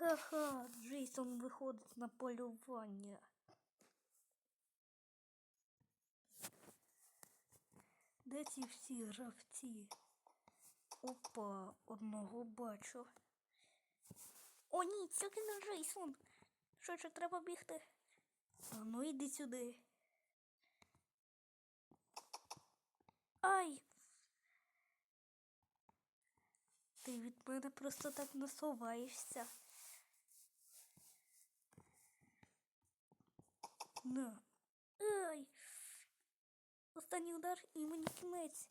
Ха-ха, Джейсон виходить на полювання. Де ці всі гравці? Опа, одного бачу. О, ні, це не Джейсон. Що ще треба бігти? А ну йди сюди. Ай! Ти від мене просто так насуваєшся. На. Ай! Останній удар і мені кінець.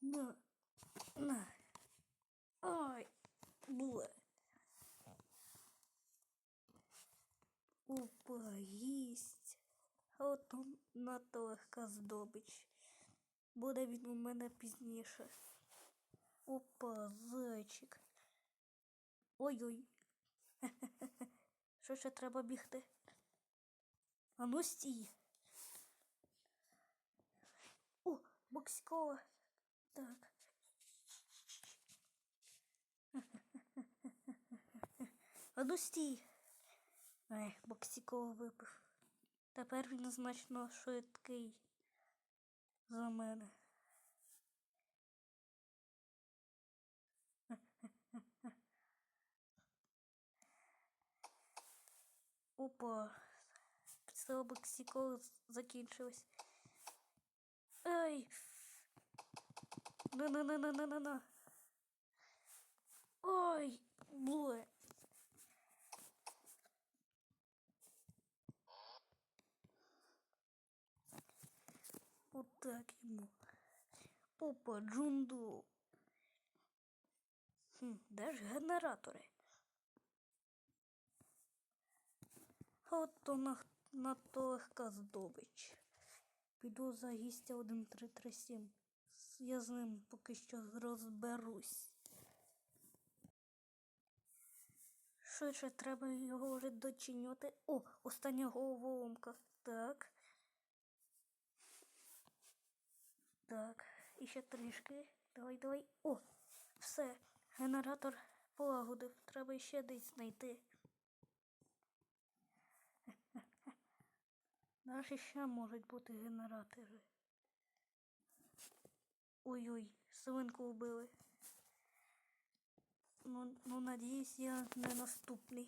На. На. Ай. Була. Опа, їсть. А от он надто легка здобич. Буде він у мене пізніше. Опа, зайчик. Ой-ой. Що ще треба бігти? А ну стій. О, боксикова. Так. А ну стій. Ай, боксикова випив. Тепер він значно швидкий за мене. Опа. Сила боксикова закінчилась. Ай! На-на-на-на-на-на-на. Ой, Опа, джунду. Хм, де ж генератори? От то на, надто легка здобич. Піду за гістя 1337. Я з ним поки що розберусь. Швидше треба його вже дочиняти. О, остання головоломка. Так. Так, і ще трішки. Давай, давай. О, все. Генератор полагодив. Треба ще десь знайти. Наші ще можуть бути генератори. Ой-ой, свинку вбили. Ну, ну, надіюсь, я не наступний.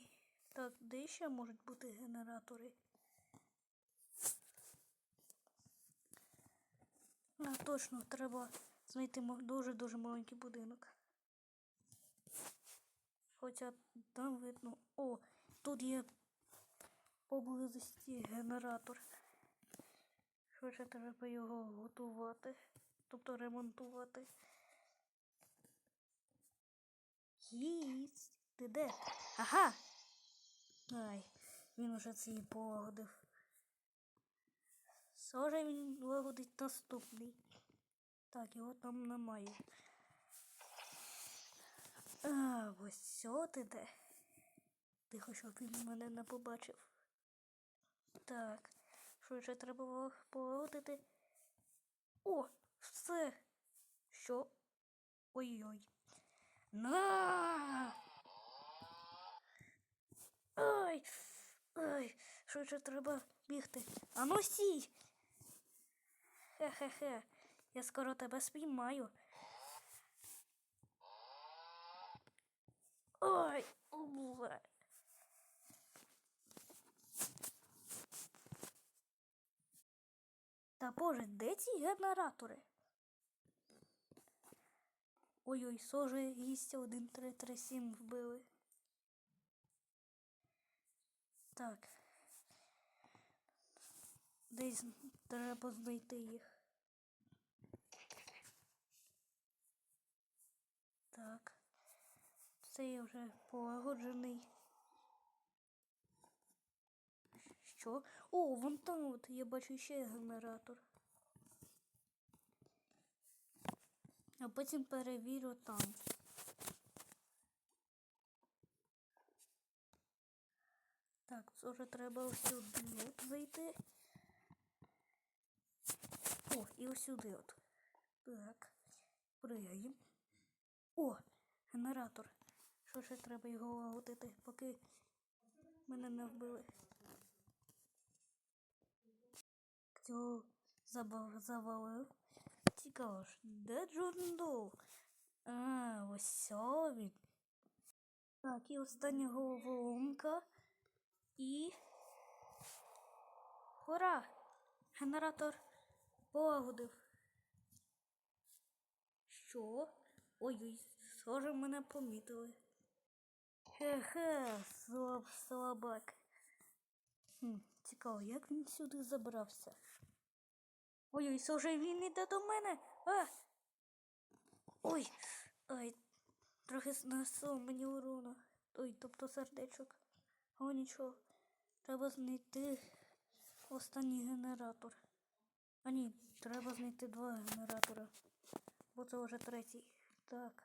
Так, де ще можуть бути генератори? А, точно, треба знайти дуже-дуже маленький будинок. Хоча там видно. О, тут є поблизості генератор. Швидше треба його готувати, тобто ремонтувати. Їсть. Ти де? Ага. Ай, він уже цей полагодив. Схоже, він лагодить наступний. Так, його там немає. А, ось цього ти де. Тихо, щоб він мене не побачив. Так, швидше треба було полагодити. О, все. Що? Ой-ой. На! Ай! Ай! Швидше треба бігти. А ну сій! Хе-хе-хе. Я скоро тебе спіймаю. Ой! Бувай. Та боже, де ці генератори? Ой-ой, соже гістя 1337 вбили. Так. Десь треба знайти їх. Так. Це я вже полагоджений. Що? О, вон там от я бачу ще генератор. А потім перевірю там. Так, вже треба ось сюди зайти. О, і ось сюди от. Так. Пригаємо. О, генератор. Що ще треба його лагодити, поки мене не вбили. Цього завалив. Цікаво ж, де Джордан Доу? А, ось він. Так, і остання головоломка. І. Ура! Генератор полагодив. Що? Ой-ой, схоже, мене помітили. Хе-хе, слаб, слабак. Хм, цікаво, як він сюди забрався? Ой-ой, схоже, він іде до мене. А! Ой, ай, трохи знесло мені урону. Ой, тобто сердечок. О, нічого. Треба знайти останній генератор. А ні, треба знайти два генератора. Бо це вже третій. Так.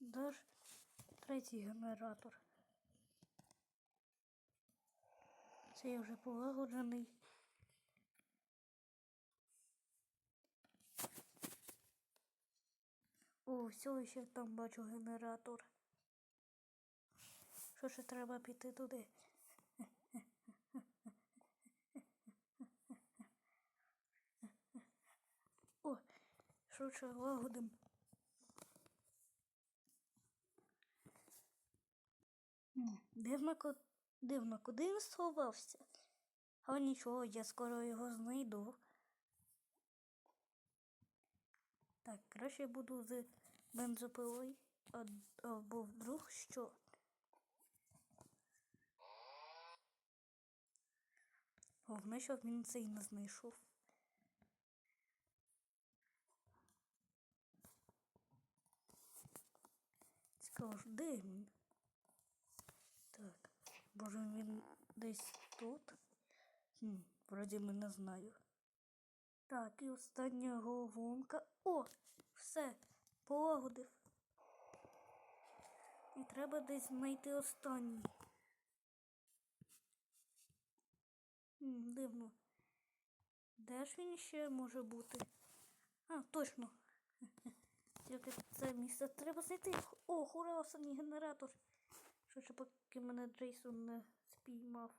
Ж третій генератор? Це я вже полагоджений. О, все, ще там бачу генератор. Що ще треба піти туди? О, швидше лагодим. Дивно, дивно, куди він сховався? Але нічого, я скоро його знайду. Так, краще буду з бензопилою, а- або вдруг що. Головне, щоб він цей не знайшов. Цікаво, де він? Може він десь тут? Хм, вроді ми не знаю. Так, і остання головоломка. О, все, полагодив. І треба десь знайти останній. Хм, дивно. Де ж він ще може бути? А, точно. Тільки це місце треба знайти. О, хура, останній генератор. Що ще поки мене Джейсон не спіймав.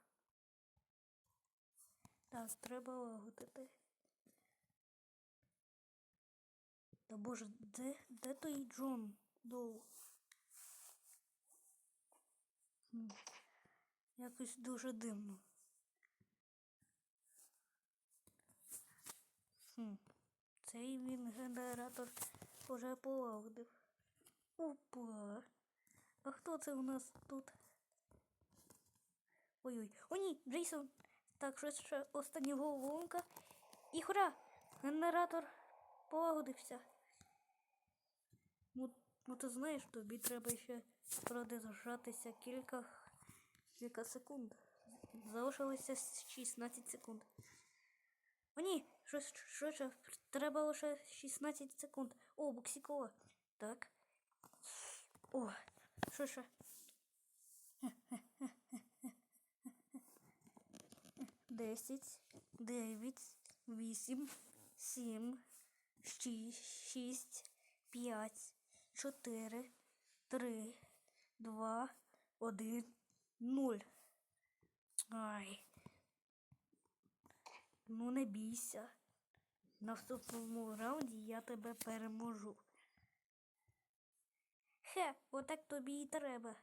Так, треба лагодити. Та боже, де, де той Джон Доу? Якось дуже дивно. Хм. Цей він генератор уже полагодив. Опа. А хто це у нас тут? Ой-ой. О, ні, Джейсон. Так, що ще остання головоломка. І хура! Генератор полагодився. Ну, ну ти знаєш, тобі треба ще продержатися кілька, кілька секунд. Залишилося 16 секунд. О, ні, що, що, що, треба лише 16 секунд. О, буксікова. Так. О, що ще? Десять, дев'ять, вісім, сім, шість, п'ять, чотири, три, два, один, нуль. Ай. Ну не бійся. На наступному раунді я тебе переможу. Хе, отак тобі і треба.